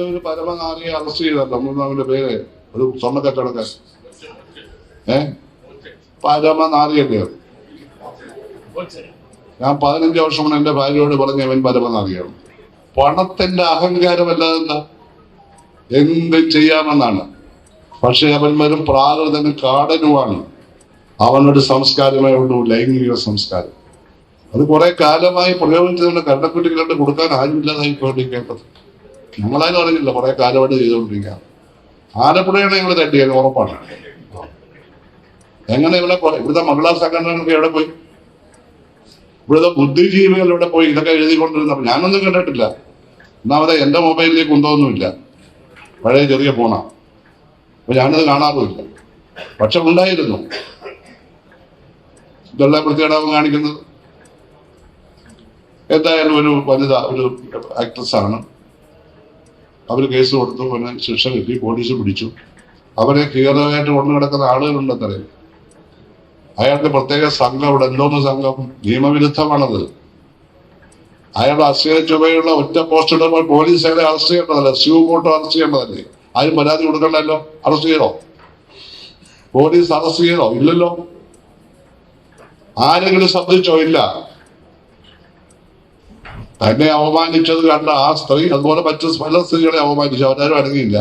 ഒരു അറസ്റ്റ് ചെയ്തല്ലോ മൂന്നാമിന്റെ പേര്. ഒരു സ്വർണ കച്ചവടക്കാരൻ ഏ? പരമനാരിയല്ലേ? ഞാൻ പതിനഞ്ച് വർഷം മുന്നേ എന്റെ ഭാര്യയോട് പറഞ്ഞ അവൻ പരമനാരിയാണ്. പണത്തിന്റെ അഹങ്കാരമല്ലാതെ എന്താ? എന്ത് ചെയ്യാമെന്നാണ്. പക്ഷെ അവൻ വരും പ്രാകൃതനും കാടനുമാണ്. അവനൊരു സംസ്കാരമേ ഉള്ളൂ ലൈംഗിക സംസ്കാരം. അത് കുറെ കാലമായി പ്രയോഗിച്ചതുകൊണ്ട് കണ്ടക്കുട്ടികളുടെ കൊടുക്കാൻ ആരുമില്ലാതായി പോയിക്കൊണ്ടിരിക്കേണ്ടത് നമ്മളാരും അറിയില്ല കുറെ കാലമായിട്ട് ചെയ്തുകൊണ്ടിരിക്കുക. ആലപ്പുഴയാണ് ഞങ്ങൾ തട്ടിയത് ഉറപ്പാണ്. എങ്ങനെ ഇവിടെ ഇവിടുത്തെ മഹിളാ സംഘടനകളൊക്കെ എവിടെ പോയി? ഇവിടുത്തെ ബുദ്ധിജീവികൾ ഇവിടെ പോയി? ഇതൊക്കെ എഴുതിക്കൊണ്ടിരുന്നപ്പോൾ ഞാനൊന്നും കണ്ടിട്ടില്ല. ഒന്നാമത് എന്റെ മൊബൈലിലേക്ക് ഉണ്ടോന്നുമില്ല പഴയ ചെറിയ ഫോണാ. അപ്പൊ ഞാനത് കാണാറുമില്ല. പക്ഷെ ഉണ്ടായിരുന്നു. ഇതെല്ലാം പ്രത്യേകം കാണിക്കുന്നത്. എന്തായാലും ഒരു വനിത ഒരു ആക്ട്രസ് ആണ്. അവർ കേസ് കൊടുത്തു പിന്നെ ശിക്ഷ കിട്ടി പോലീസ് പിടിച്ചു. അവരെ ക്ലിയറായിട്ട് കൊണ്ടു കിടക്കുന്ന ആളുകളുണ്ടെന്നറിയാം അയാളുടെ പ്രത്യേക സംഘം ഇവിടെ എന്തോന്ന് സംഘം? നിയമവിരുദ്ധമാണത്. അയാൾ അസ്ഥിര ചുമയുള്ള ഒറ്റ പോസ്റ്റ് ഇടുമ്പോൾ പോലീസ് അയാളെ അറസ്റ്റ് ചെയ്യേണ്ടതല്ല? സ്യൂ കോട്ടോ അറസ്റ്റ് ചെയ്യേണ്ടതല്ലേ? ആരും പരാതി കൊടുക്കണ്ടല്ലോ? അറസ്റ്റ് ചെയ്തോ? പോലീസ് അറസ്റ്റ് ചെയ്തോ? ഇല്ലല്ലോ. ആരെങ്കിലും ശ്രദ്ധിച്ചോ ഇല്ല. തന്നെ അവമാനിച്ചത് കണ്ട ആ സ്ത്രീ അതുപോലെ മറ്റു പല സ്ത്രീകളെ അവമാനിച്ചു. അവരാരും അടങ്ങിയില്ല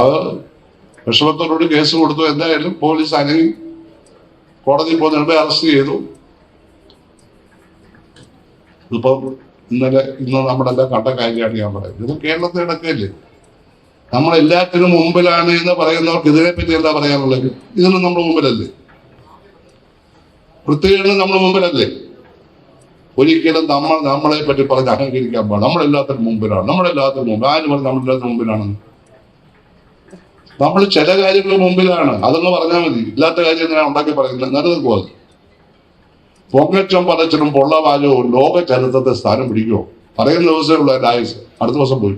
അത് വിഷമത്തോടുകൂടി കേസ് കൊടുത്തു. എന്തായാലും പോലീസ് അനങ്ങി കോടതി പോകുന്ന അറസ്റ്റ് ചെയ്തു. ഇപ്പം ഇന്നലെ ഇന്ന് നമ്മളെല്ലാം കണ്ട കാര്യമാണ് ഞാൻ പറയുന്നത്. ഇത് കേരളത്തിൽ നടക്കില്ലേ നമ്മൾ എല്ലാത്തിനും മുമ്പിലാണ് എന്ന് പറയുന്നവർക്ക് ഇതിനെപ്പറ്റി എന്താ പറയാനുള്ളത്? ഇതിനും നമ്മുടെ മുമ്പിലല്ലേ? വൃത്തികേടിനും നമ്മുടെ മുമ്പിലല്ലേ? ഒരിക്കലും നമ്മൾ നമ്മളെ പറ്റി പറഞ്ഞ് അഹങ്കരിക്കാൻ പാടില്ല. നമ്മളെല്ലാത്തിനും മുമ്പിലാണ്. നമ്മളെല്ലാത്തിനും മുമ്പ് ആര് പറഞ്ഞു നമ്മളെല്ലാത്തിനും മുമ്പിലാണെന്ന് നമ്മൾ ചില കാര്യങ്ങൾ മുമ്പിലാണ്. അതൊന്ന് പറഞ്ഞാൽ മതി. ഇല്ലാത്ത കാര്യം ഞാൻ ഉണ്ടാക്കി പറയുന്നത് നിലനിൽക്കുക അത്. പൊങ്ങച്ചം പറച്ചിലും പൊള്ളവാലവും ലോക ചരിത്രത്തെ സ്ഥാനം പിടിക്കുമോ പറയുന്ന ദിവസമേ ഉള്ളൂ അടുത്ത ദിവസം പോയി.